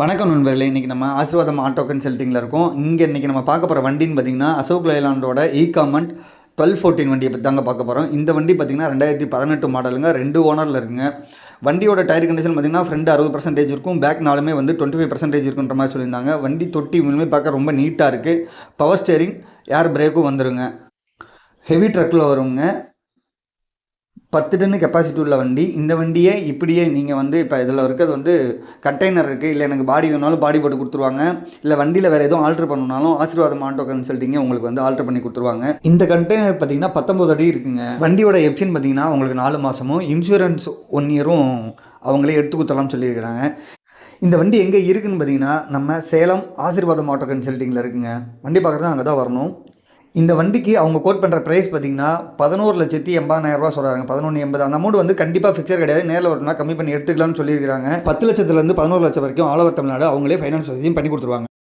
வணக்கம் நண்பர்களே இன்றைக்கி நம்ம ஆசீர்வாதம் ஆட்டோ கன்சல்ட்டிங்கில் இருக்கோம். இங்கே இன்றைக்கி நம்ம பார்க்க போகிற வண்டின்னு பார்த்தீங்கன்னா அசோக் லைலாண்டோட இ காமண்ட் டுவெல் ஃபோர்டீன் வண்டியை பற்றி தாங்க பார்க்க போகிறோம் இந்த வண்டி பார்த்தீங்கன்னா ரெண்டாயிரத்தி பதினெட்டு மாடலுங்க ரெண்டு ஓனரில் இருக்குங்க. வண்டியோட டயர் கண்டிஷன் பார்த்தீங்கன்னா ஃப்ரண்ட் அறுபது பர்சன்டேஜ் இருக்கும். பேக் நாலுமே வந்து டுவெண்ட்டி ஃபைவ் பர்சன்டேஜ் இருக்குன்ற மாதிரி சொல்லியிருந்தாங்க. வண்டி தொட்டி முழுமே பார்க்க ரொம்ப நீட்டாக இருக்குது பவர் ஸ்டேரிங் ஏர் பிரேக்கும் வந்துருங்க. ஹெவி ட்ரக்கில் வருங்க. பத்து டன்னு கெப்பாசிட்டி உள்ள வண்டி. இந்த வண்டியை இப்படியே நீங்கள் வந்து இப்போ இதில் இருக்கிறது வந்து கண்டெய்னர் இருக்குது இல்லை எனக்கு பாடி வேணாலும் பாடி போட்டு கொடுத்துருவாங்க. இல்லை வண்டியில் வேறு எதுவும் ஆல்ட்ரு பண்ணணும்னாலும் ஆசீர்வாதம் ஆட்டோ கன்சல்ட்டிங்க உங்களுக்கு வந்து ஆல்ட்ரு பண்ணி கொடுத்துருவாங்க. இந்த கண்டெய்னர் பார்த்தீங்கன்னா பத்தொம்பது அடி இருக்குங்க. வண்டியோட எப்சின் பார்த்தீங்கன்னா உங்களுக்கு நாலு மாதமும் இன்சூரன்ஸ் ஒன் இயரும் அவங்களே எடுத்து கொடுத்தலாம்னு சொல்லியிருக்கிறாங்க. இந்த வண்டி எங்கே இருக்குதுன்னு பார்த்தீங்கன்னா நம்ம சேலம் ஆசீர்வாதம் ஆட்டோ கன்சல்ட்டிங்கில் இருக்குங்க. வண்டி பார்க்குறது அங்கே தான் வரணும். இந்த வண்டிக்கு அவங்க கோட் பண்ணுற ப்ரைஸ் பார்த்தீங்கன்னா பதினோரு லட்சத்தி எண்பதாயிரரூபா சொல்கிறாங்க பதினொன்று எண்பது. அந்த அமௌண்ட் வந்து கண்டிப்பாக ஃபிக்சர் கிடையாது. நேரில் வரணும்னா கம்மி பண்ணி எடுத்துக்கலாம்னு சொல்லியிருக்காங்க பத்து லட்சத்துலேருந்து பதினோரு லட்சம் வரைக்கும் ஆல் ஓவர் தமிழ்நாடு அவங்களே ஃபைனான்ஸ் வசதியும் பண்ணி கொடுத்துருவாங்க.